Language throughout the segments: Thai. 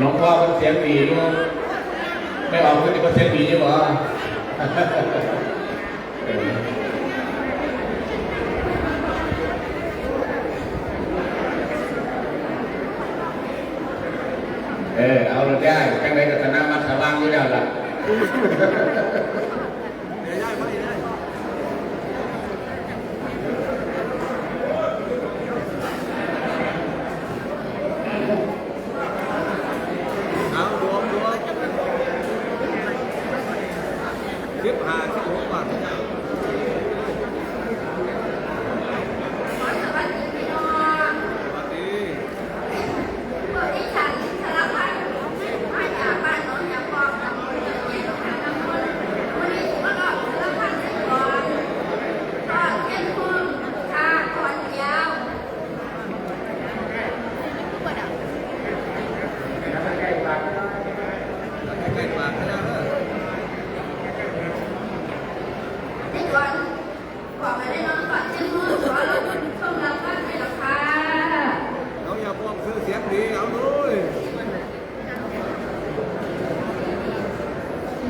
น้องพ่อเป็นเสียงดีอยู่ไม่เออกคือเป็นเสียงดีอยู่หรอเออเอาเราได้ข้าไในกัตนะมัทธวัอยู่แล้วล่ะ tiếp hàng cái hố vào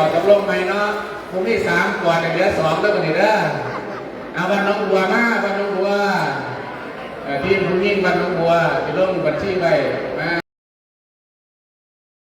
อดกับลมไหมเนาะพรุ่งนี้สามกอดกันเดือสองแล้วกันนี่เด้อเอาวันน้องบัวมาวันน้องบัวที่พรุ่งนี้วันน้องบัวจะลงบัญชีไว้มา